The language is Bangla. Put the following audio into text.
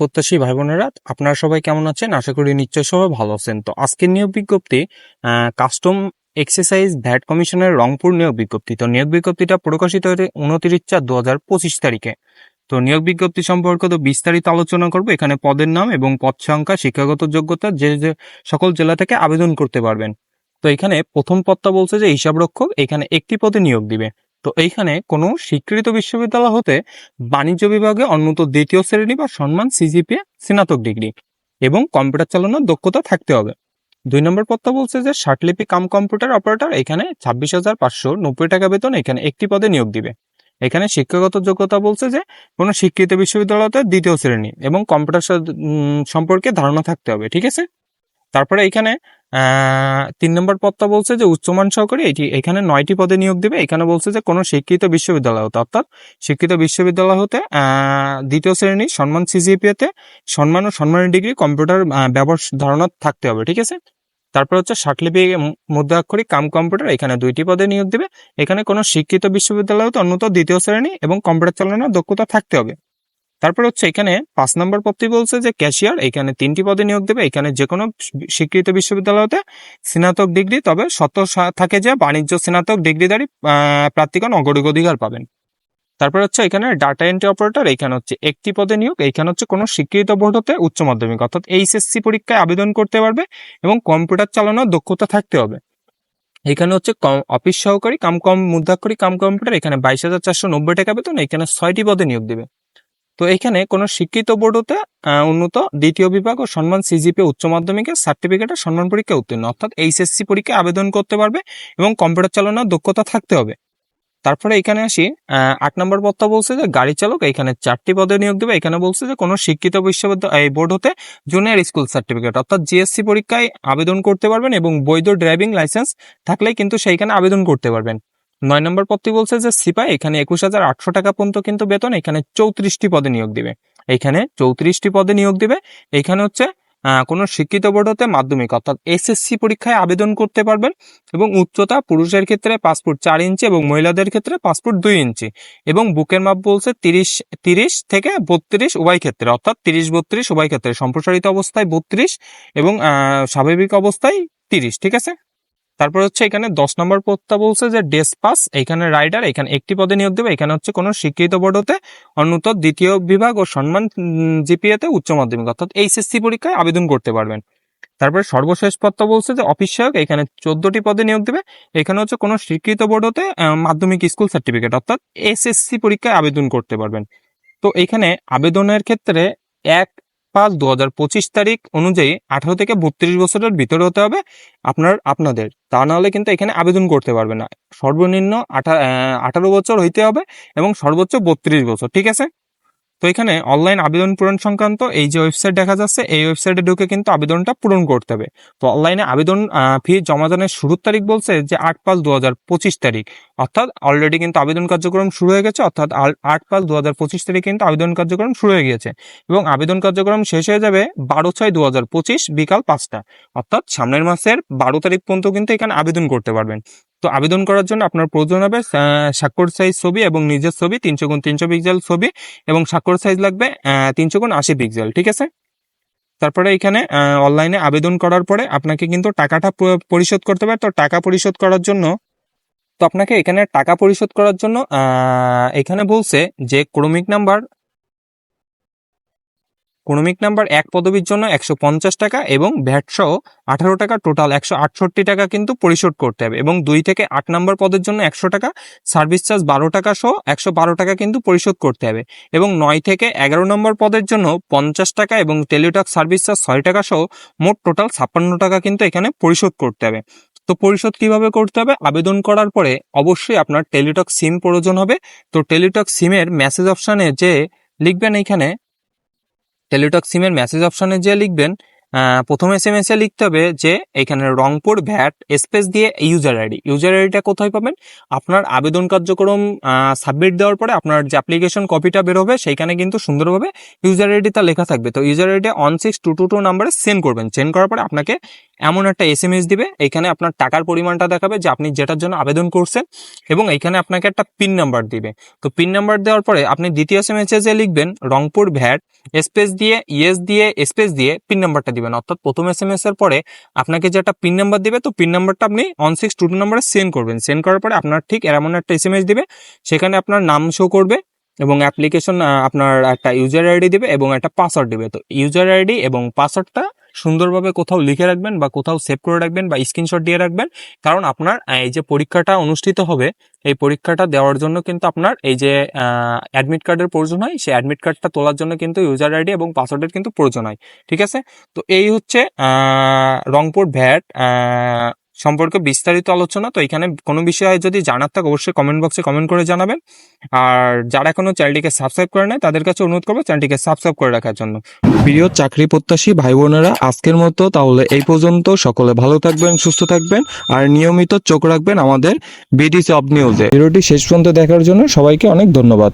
প্রত্যাশী ভাই বোনেরা আপনারা সবাই কেমন আছেন? আশা করি নিশ্চয় সবাই ভালো আছেন। তো আজকের নিয়োগ বিজ্ঞপ্তি কাস্টম এক্সারসাইজ ভ্যাট কমিশনের রংপুর নিয়োগ বিজ্ঞপ্তি। তো নিয়োগ বিজ্ঞপ্তিটা প্রকাশিত হয়েছে উনত্রিশ চার দু হাজার পঁচিশ তারিখে। তো নিয়োগ বিজ্ঞপ্তি সম্পর্কে তো বিস্তারিত আলোচনা করব। এখানে পদের নাম এবং পদ সংখ্যা, শিক্ষাগত যোগ্যতা, যে যে সকল জেলা থেকে আবেদন করতে পারবেন। তো এখানে প্রথম পদটা বলছে যে হিসাবরক্ষক, এখানে একটি পদে নিয়োগ দিবে। তো এইখানে কোনো স্বীকৃত বিশ্ববিদ্যালয় হতে বাণিজ্য বিভাগে অন্যত দ্বিতীয় শ্রেণি বা সম্মান সিজিপিএ স্নাতক ডিগ্রি এবং কম্পিউটার চালানোর দক্ষতা থাকতে হবে। দুই নম্বর পদটা বলছে যে ষাটলিপি কাম কম্পিউটার অপারেটর এখানে ছাব্বিশ হাজার পাঁচশো নব্বই টাকা বেতন এখানে একটি পদে নিয়োগ দিবে। এখানে শিক্ষাগত যোগ্যতা বলছে যে কোনো শিক্ষিত বিশ্ববিদ্যালয়তে দ্বিতীয় শ্রেণি এবং কম্পিউটার সম্পর্কে ধারণা থাকতে হবে, ঠিক আছে? তারপরে এখানে তিন নম্বর পদটা বলছে যে উচ্চমান সহকারী, এটি এখানে নয়টি পদে নিয়োগ দিবে। এখানে বলছে যে কোনো শিক্ষিত বিশ্ববিদ্যালয় হতে, অর্থাৎ শিক্ষিত বিশ্ববিদ্যালয় হতে দ্বিতীয় শ্রেণি সম্মান সিজিপিএতে সম্মান ও সম্মানের ডিগ্রি কম্পিউটার ব্যবহার ধারণা থাকতে হবে, ঠিক আছে? তারপর হচ্ছে ষাটলিপি মুদ্রাক্ষরিক কাম কম্পিউটার, এখানে দুইটি পদে নিয়োগ দেবে। এখানে কোনো শিক্ষিত বিশ্ববিদ্যালয় হতে অন্যত দ্বিতীয় শ্রেণি এবং কম্পিউটার চালানোর দক্ষতা থাকতে হবে। তারপর হচ্ছে এখানে পাঁচ নম্বর পদটি বলছে যে ক্যাশিয়ার এখানে তিনটি পদে নিয়োগ দেবে। এখানে যে কোনো স্বীকৃত বিশ্ববিদ্যালয়তে স্নাতক ডিগ্রি, তবে শর্ত সা- থাকে যে বাণিজ্য স্নাতক ডিগ্রিধারী প্রার্থীগণ অগরিক অধিকার পাবেন। তারপর হচ্ছে এখানে ডাটা এন্ট্রি অপারেটর এখানে হচ্ছে একটি পদে নিয়োগ, এখানে হচ্ছে কোনো স্বীকৃত বোর্ড হতে উচ্চ মাধ্যমিক, অর্থাৎ এইচএসসি পরীক্ষায় আবেদন করতে পারবে এবং কম্পিউটার চালানোর দক্ষতা থাকতে হবে। এখানে হচ্ছে কম- অফিস সহকারী, কাম কম, মুদ্রাক্ষরিক, কাম কম্পিউটার, এখানে বাইশ হাজার চারশো নব্বই টাকা বেতন, এখানে ছয়টি পদে নিয়োগ দিবে। তো এখানে কোনো শিক্ষিত বোর্ড হতে উন্নত দ্বিতীয় বিভাগ ও সম্মান সিজিপি উচ্চ মাধ্যমিকের সার্টিফিকেটের সম্মান পরীক্ষা উত্তীর্ণ। অর্থাৎ এইচএসসি পরীক্ষায় আবেদন করতে পারবে এবং কম্পিউটার চালানোর দক্ষতা থাকতে হবে। তারপরে এখানে আসি আট নম্বর পদটা বলছে যে গাড়ি চালক, এখানে চারটি পদে নিয়োগ দেবে। এখানে বলছে যে কোনো শিক্ষিত বিশ্ববিদ্যালয় বোর্ড হতে জুনিয়র স্কুল সার্টিফিকেট অর্থাৎ জিএসসি পরীক্ষায় আবেদন করতে পারবেন এবং বৈধ ড্রাইভিং লাইসেন্স থাকলেই কিন্তু সেইখানে আবেদন করতে পারবেন। নয় নম্বর পদটি বলছে যে সিপাই এখানে একুশ হাজার আটশো টাকা পর্যন্ত কিন্তু বেতন, এখানে চৌত্রিশটি পদে নিয়োগ দিবে। এখানে চৌত্রিশটি পদে নিয়োগ দিবে। এখানে হচ্ছে কোনো শিক্ষিত বোর্ড হতে মাধ্যমিক, অর্থাৎ এসএসসি পরীক্ষায় আবেদন করতে পারবেন এবং উচ্চতা পুরুষের ক্ষেত্রে পাসপোর্ট চার ইঞ্চি এবং মহিলাদের ক্ষেত্রে পাসপোর্ট দুই ইঞ্চি এবং বুকের মাপ বলছে তিরিশ তিরিশ থেকে বত্রিশ উভয় ক্ষেত্রে, অর্থাৎ তিরিশ, বত্রিশ উভয় ক্ষেত্রে। সম্প্রসারিত অবস্থায় বত্রিশ এবং স্বাভাবিক অবস্থায় তিরিশ, ঠিক আছে? তারপর হচ্ছে এখানে দশ নম্বর পদটা বলছে যে ডেস পাস, এখানে রাইডার, এখানে একটি পদে নিয়োগ দেবে, এখানে হচ্ছে কোনো স্বীকৃত বোর্ড হতে অন্যত দ্বিতীয় বিভাগ ও সম্মান জিপিএতে উচ্চ মাধ্যমিক, অর্থাৎ এইচএসসি পরীক্ষায় আবেদন করতে পারবেন। তারপরে সর্বশেষ পদটা বলছে যে অফিস সহায়ক এখানে চোদ্দটি পদে নিয়োগ দেবে, এখানে হচ্ছে কোনো স্বীকৃত বোর্ড হতে মাধ্যমিক স্কুল সার্টিফিকেট, অর্থাৎ এসএসসি পরীক্ষায় আবেদন করতে পারবেন। তো এখানে আবেদনের ক্ষেত্রে এক পাঁচ দু হাজার পঁচিশ তারিখ অনুযায়ী আঠারো থেকে বত্রিশ বছরের ভিতরে হতে হবে আপনার, আপনাদের। তা নাহলে কিন্তু এখানে আবেদন করতে পারবে না। সর্বনিম্ন আঠা আঠারো বছর হইতে হবে এবং সর্বোচ্চ বত্রিশ বছর, ঠিক আছে? তো এখানে অনলাইন আবেদন পূরণ সংক্রান্ত এই যে ওয়েবসাইট দেখা যাচ্ছে, এই ওয়েবসাইটে ঢুকে কিন্তু আবেদনটা পূরণ করতে হবে। তো অনলাইনে আবেদন ফি জমা দানের শুরুর তারিখ বলছে যে আট পাঁচ দু হাজার পঁচিশ তারিখ। অর্থাৎ অলরেডি কিন্তু আবেদন কার্যক্রম শুরু হয়ে গেছে, অর্থাৎ আট পাঁচ দু হাজার পঁচিশ তারিখ কিন্তু আবেদন কার্যক্রম শুরু হয়ে গিয়েছে। এবং আবেদন কার্যক্রম শেষ হয়ে যাবে বারো ছয় দু হাজার পঁচিশ বিকাল পাঁচটা। অর্থাৎ সামনের মাসের বারো তারিখ পর্যন্ত কিন্তু এখানে আবেদন করতে পারবেন। তো আবেদন করার জন্য আপনার প্রয়োজন হবে স্বাক্ষর সাইজ ছবি এবং নিজের ছবি, তিনশো গুণ তিনশো পিক্সেল ছবি এবং স্বাক্ষর সাইজ লাগবে তিনশো গুণ আশি পিক্সেল ঠিক আছে? তারপরে এখানে অনলাইনে আবেদন করার পরে আপনাকে কিন্তু টাকাটা পরিশোধ করতে হবে। তো টাকা পরিশোধ করার জন্য, তো আপনাকে এখানে টাকা পরিশোধ করার জন্য এখানে বলছে যে ক্রমিক নাম্বার ক্রমিক নাম্বার এক পদবীর জন্য একশো পঞ্চাশ টাকা এবং ভ্যাট সহ আঠারো টাকা টোটাল একশো আটষট্টি টাকা কিন্তু পরিশোধ করতে হবে এবং দুই থেকে আট নম্বর পদের জন্য একশো টাকা সার্ভিস চার্জ বারো টাকা সহ একশো বারো টাকা কিন্তু পরিশোধ করতে হবে এবং নয় থেকে এগারো নম্বর পদের জন্য পঞ্চাশ টাকা এবং টেলিটক সার্ভিস চার্জ ছয় টাকা সহ মোট টোটাল ছাপ্পান্ন টাকা কিন্তু এখানে পরিশোধ করতে হবে। তো পরিশোধ কীভাবে করতে হবে? আবেদন করার পরে অবশ্যই আপনার টেলিটক সিম প্রয়োজন হবে। তো টেলিটক সিমের মেসেজ অপশানে যে লিখবেন এখানে টেলিটক সিমের মেসেজ অপশনে যে লিখবেন প্রথম এস এম এস এ লিখতে হবে যে, এখানে রংপুর ভ্যাট স্পেস দিয়ে ইউজার আইডি ইউজার আইডিটা কোথায় পাবেন? আপনার আবেদন কার্যক্রম সাবমিট দেওয়ার পরে আপনার যে অ্যাপ্লিকেশন কপিটা বের হবে, সেইখানে কিন্তু সুন্দরভাবে ইউজার আইডিটা লেখা থাকবে। তো user ID one six two two two নাম্বারে সেন্ড করবেন। সেন্ড করার পরে আপনাকে এমন একটা এস এম এস দিবে, এখানে আপনার টাকার পরিমাণটা দেখাবে যে আপনি যেটার জন্য আবেদন করছেন এবং এখানে আপনাকে একটা পিন নাম্বার দিবে। তো পিন নাম্বার দেওয়ার পরে আপনি দ্বিতীয় এস এম এস এ লিখবেন, রংপুর ভ্যাট স্পেস দিয়ে ইএস দিয়ে, স্পেস দিয়ে পিন নাম্বারটা দিবেন। অর্থাৎ প্রথম এস এম এস এর পরে আপনাকে যে একটা পিন নাম্বার দিবে, তো পিন নাম্বারটা আপনি ওয়ান সিক্স টু টু নাম্বারে সেন্ড করবেন। সেন্ড করার পরে আপনার ঠিক এমন একটা এস এম এস দিবে, সেখানে আপনার নাম শো করবে এবং অ্যাপ্লিকেশন আপনার একটা ইউজার আইডি দিবে এবং একটা পাসওয়ার্ড দেবে। তো ইউজার আইডি এবং পাসওয়ার্ডটা সুন্দরভাবে কোথাও লিখে রাখবেন বা কোথাও সেভ করে রাখবেন বা স্ক্রিনশট দিয়ে রাখবেন। কারণ আপনার এই যে পরীক্ষাটা অনুষ্ঠিত হবে, এই পরীক্ষাটা দেওয়ার জন্য কিন্তু আপনার এই যে অ্যাডমিট কার্ডের প্রয়োজন হয়, সেই অ্যাডমিট কার্ডটা তোলার জন্য কিন্তু ইউজার আইডি এবং পাসওয়ার্ডের কিন্তু প্রয়োজন হয়। ঠিক আছে? তো এই হচ্ছে রংপুর ভ্যাট সম্পর্কে বিস্তারিত আলোচনা, তো এখানে কোনো বিষয়ে যদি জানার থাকে অবশ্যই কমেন্ট বক্সে কমেন্ট করে জানাবেন। আর যারা এখনও চ্যানেলটিকে সাবস্ক্রাইব করে নেয় তাদের কাছে অনুরোধ করব চ্যানেলটিকে সাবস্ক্রাইব করে রাখার জন্য। প্রিয় চাকরি প্রত্যাশী ভাই বোনেরা আজকের মতো তাহলে এই পর্যন্ত। সকলে ভালো থাকবেন, সুস্থ থাকবেন, আর নিয়মিত চোখ রাখবেন আমাদের বিডি জব নিউজে ভিডিওটি শেষ পর্যন্ত দেখার জন্য সবাইকে অনেক ধন্যবাদ।